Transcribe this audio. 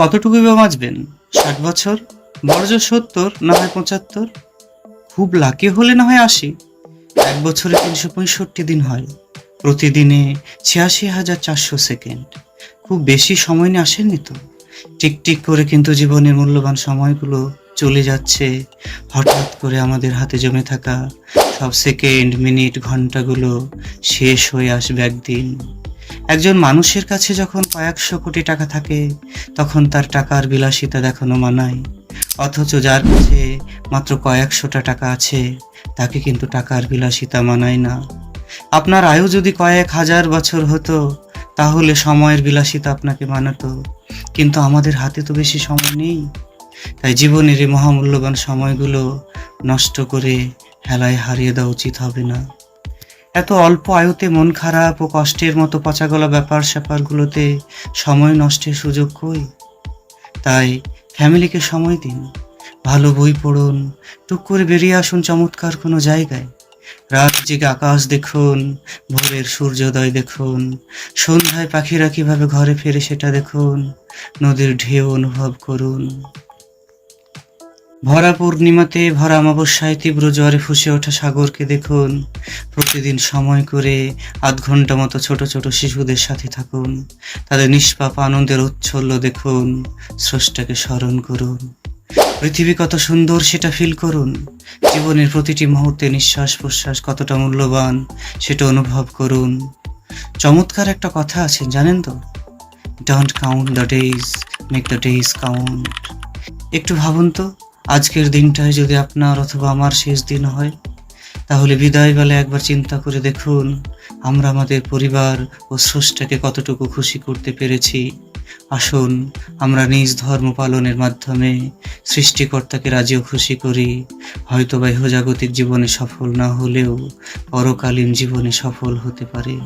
কতটুকু বা বাঁচবেন? ষাট বছর? বড়জোর সত্তর, না হয় পঁচাত্তর? খুব লাকি হলে না হয় আশি? এক বছরে তিনশো পঁয়ষট্টি দিন হয়। প্রতিদিনে ছিয়াশি হাজার চারশো সেকেন্ড। খুব বেশি সময় নিয়ে আসেননি তো? টিক টিক করে কিন্তু জীবনের মূল্যবান সময়গুলো চলে যাচ্ছে। হঠাৎ করে আমাদের হাতে জমে থাকা সব সেকেন্ড, মিনিট, ঘন্টাগুলো শেষ হয়ে আসবে একদিন। একজন মানুষের কাছে যখন কয়েকশো কোটি টাকা থাকে, তখন তার টাকার বিলাসিতা দেখানো মানায়। অথচ যার কাছে মাত্র কয়েকশোটা টাকা আছে, তাকে কিন্তু টাকার বিলাসিতা মানায় না। আপনার আয়ু যদি কয়েক হাজার বছর হতো, তাহলে সময়ের বিলাসিতা আপনাকে মানাতো। কিন্তু আমাদের হাতে তো বেশি সময় নেই। তাই জীবনের এই মহামূল্যবান সময়গুলো নষ্ট করে হেলায় হারিয়ে দেওয়া উচিত হবে না। এত অল্প আয়ুতে মন খারাপ ও কষ্টের মতো পচাগলা ব্যাপার স্যাপারগুলোতে সময় নষ্টের সুযোগ কই? তাই ফ্যামিলিকে সময় দিন। ভালো বই পড়ুন, টুক করে বেরিয়ে আসুন চমৎকার কোনো জায়গায়। রাত জেগে আকাশ দেখুন, ভোরের সূর্যোদয় দেখুন, সন্ধ্যায় পাখিরা কীভাবে ঘরে ফেরে সেটা দেখুন, নদীর ঢেউ অনুভব করুন। ভরা পূর্ণিমাতে, ভরা অমাবস্যায় তীব্র জ্বরে ফুসে ওঠা সাগরকে দেখুন। প্রতিদিন সময় করে আধ ঘণ্টা মতো ছোট ছোট শিশুদের সাথে থাকুন। তাদের নিষ্পাপ আনন্দের উচ্ছল্য দেখুন। স্রষ্টাকে স্মরণ করুন। পৃথিবী কত সুন্দর সেটা ফিল করুন। জীবনের প্রতিটি মুহূর্তে নিঃশ্বাস প্রশ্বাস কতটা মূল্যবান সেটা অনুভব করুন। চমৎকার একটা কথা আছে, জানেন তো? Don't count the days make the days count একটু ভাবুন তো। আজকের দিনটায় যদি আপনার অথবা আমার শেষ দিন হয়, তাহলে বিদায়বেলা একবার চিন্তা করে দেখুন, আমরা আমাদের পরিবার ও স্রষ্টাকে কতটুকু খুশি করতে পেরেছি। আসুন, আমরা নিজ ধর্ম পালনের মাধ্যমে সৃষ্টিকর্তাকে রাজিও খুশি করি। হয়তো বা ইহজাগতিক জীবনে সফল না হলেও পরকালীন জীবনে সফল হতে পারে।